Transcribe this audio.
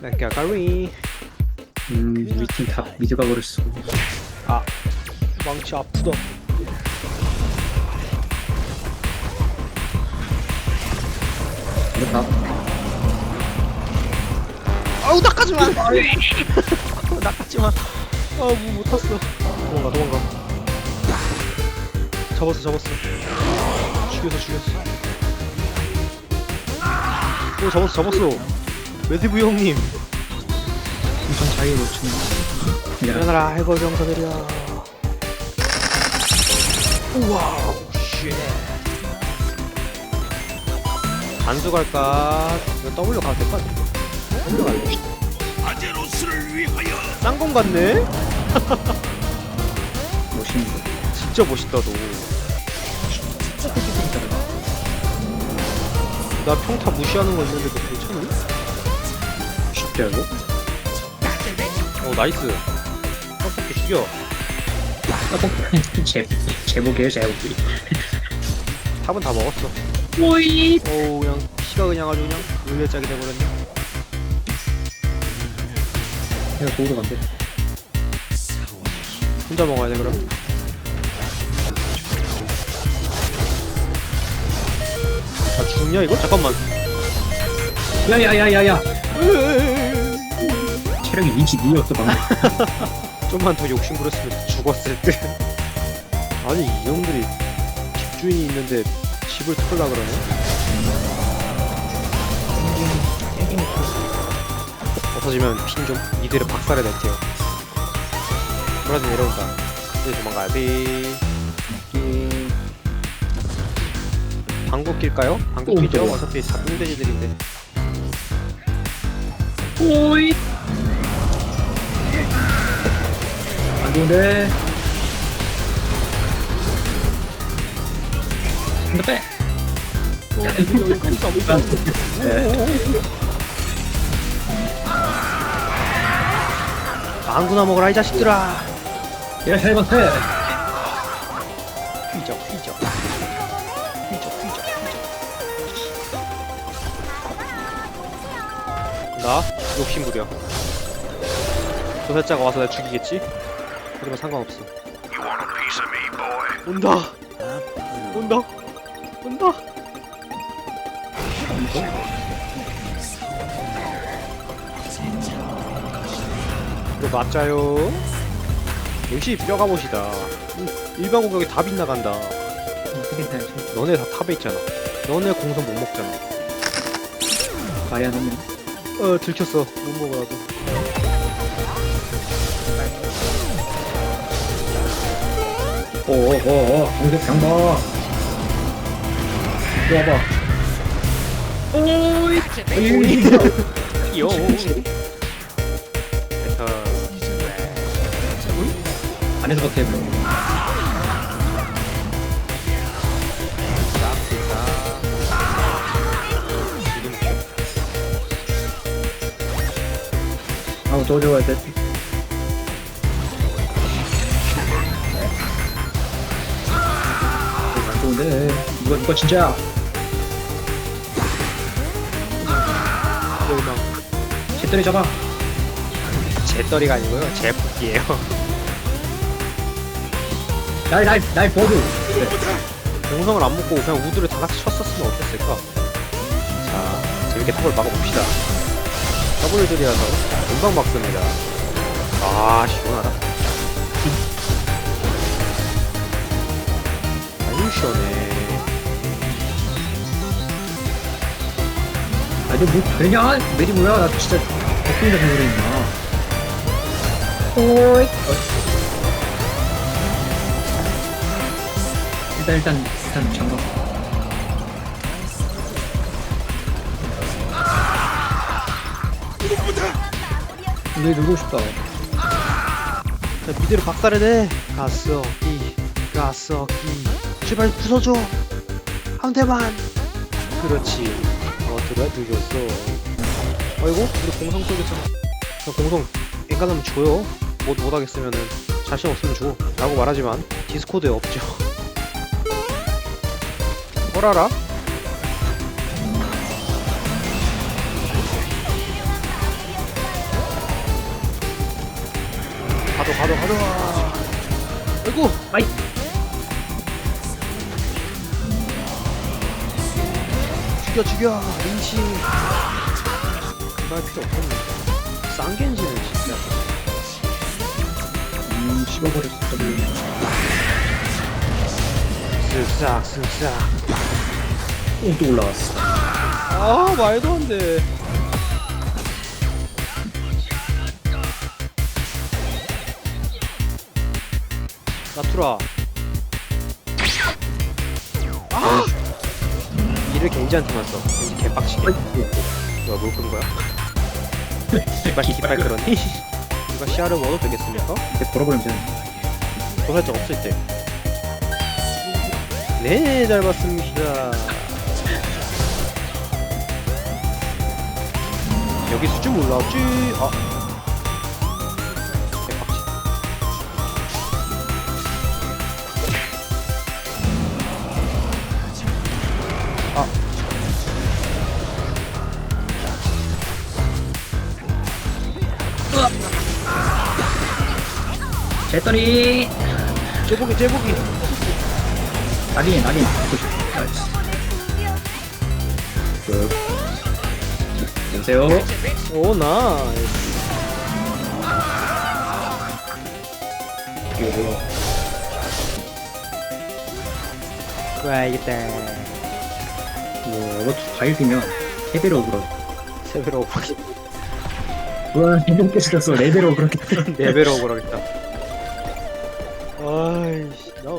까까리 음 우리 팀다 미드가 버렸어 아 망치 아프다. 이거 다. 아우 낚아지마. 낚아지마. 아우 뭐 못탔어. 도망가 도망가. 잡았어 잡았어. 죽였어 죽였어. 오 잡았어 잡았어 매디브 형님. 엄청 차이 놓치네. 야. 일어나라 해거 병사들이야 우와 쉣. 단수 갈까? 이거 W 가도 될것 같은데. W 갈래? 쌍검 같네? 멋있는 거 진짜 멋있다 너. 나 평타 무시하는 거 있는데 너 괜찮니? 쉽지 않고 어 나이스. 떡볶이 죽여. 제 제목이에요 제목이 탑은 다 먹었어. 오이 어우 그냥 피가 그냥 아주 그냥 물레짝이 돼버렸네. 내가 도우러 간대 혼자 먹어야 돼 그럼. 아 죽냐 이거? 잠깐만. 야야야야야 체력이 22였어 방금 좀만 더 욕심 부렸으면 죽었을 듯. 아니 이 형들이 집주인이 있는데 집을 털라 그러네. 없어지면 핀좀 이들을 박살내 낼게요. 브라질 내려온다. 이제 도망가야 돼. 음, 방구 낄까요? 방구 오, 끼죠. 좋아. 어차피 다 뚱돼지들인데. 오이 안 좋은데 근데 빼 방구나 먹어라 이 자식들아. 야 잘못해 휘적 휘적. 휘적 휘적 휘적. 나 욕심 부려. 조사자가 와서 날 죽이겠지? 하지만 상관없어. 온다. 온다. 온다. 이거 맞자요. 역시 보시다. 일반 공격이 다 빗나간다. 너네 다 탑에 있잖아. 너네 공선 못 먹잖아. 오네 어 들켰어. 못 먹어 나도. 오오오 공격 이리 와봐. 오이. 오이. 귀여워. 됐다. 안에서 버텨 아우 또 좋아야 돼 안 좋은데 이거 이거 진짜. 제때리 잡아 제 떨이가 아니고요. 제 복이에요. 나이 나이 나이 버드 영성을 안 먹고 그냥 우드를 다 같이 쳤었으면 어땠을까? 자, 재밌게 탑을 막아봅시다. 더블 들이라서 금방 막습니다. 아, 시원하다. 아니 뭐 되냐 메리 뭐야 나 진짜 바꾼다 생각을 했나 오이 일단 일단 일단 잠깐 너 누르고 싶다 자, 미드를 박살내네. 가스 어기, 가스 어기. 제발 부숴줘. 한 대만. 그렇지. 드라이브였어. 아이고 우리 공성 쪽에서 야, 공성 앵간하면 줘요. 못 못하겠으면은 자신 없으면 줘 라고 말하지만 디스코드에 없죠. 어라라? 가도 가도 가도. 아이고 마이. 죽여 죽여 린치 그말 필요 없겠네. 쌍겐지는 진짜. 음 씹어버렸어. W 쓱싹 쓱싹. 오또 올라왔어. 아 말도 안돼. 나투라 이를 겐지한테만 써 겐지 개빡치게 뭐야 뭘끈 거야? 깃발 깃발 그러니? 누가 시야를 먹어도 되겠습니까? 이렇게 걸어버리면 되는 도살자 없을 때. 네, 잘 봤습니다. 여기 수준 올라왔지? 아. 제떨이 제복이, 제복이. 낙인 낙인 나이스 굿 여보세요 오, 나이스. 이거 뭐야 와야겠다. 뭐 이것도 과일 뛰면 세배로 오그러 세배로. 우 와, 이름 깨졌어. 레벨업 그렇게. 레벨업을 하겠다. 아이씨, 나